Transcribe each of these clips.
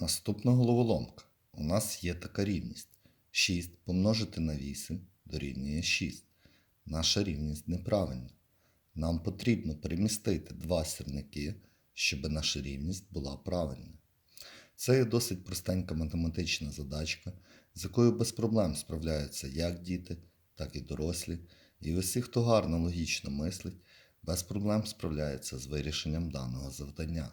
Наступна головоломка. У нас є така рівність. 6 помножити на 8 дорівнює 6. Наша рівність неправильна. Нам потрібно перемістити два сірники, щоб наша рівність була правильна. Це є досить простенька математична задачка, з якою без проблем справляються як діти, так і дорослі. І усі, хто гарно логічно мислить, без проблем справляються з вирішенням даного завдання.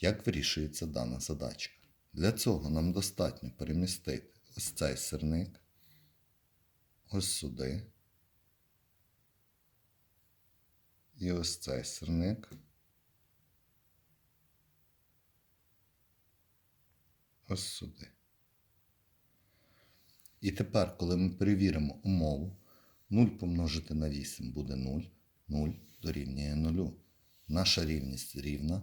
Як вирішується дана задачка? Для цього нам достатньо перемістити ось цей сирник, ось сюди. І ось цей сирник. Ось сюди. І тепер, коли ми перевіримо умову, 0 помножити на 8 буде 0, 0 дорівнює 0. Наша рівність рівна.